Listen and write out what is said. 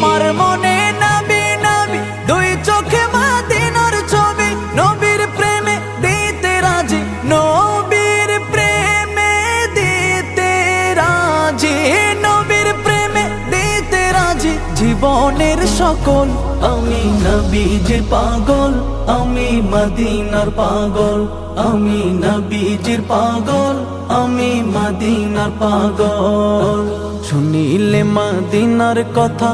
আমার মনে নবী নবী, দুই চোখে মাদিনার ছবি। নবীর প্রেমে দিতে রাজি, নবীর প্রেমে দিতে রাজি। নবীর প্রেমে দিতে রাজি, জীবনের সকল। আমি নবীজির পাগল, আমি মদিনার পাগল। আমি নবীজির পাগল, আমি মদিনার পাগল। শুনিলে মদিনার কথা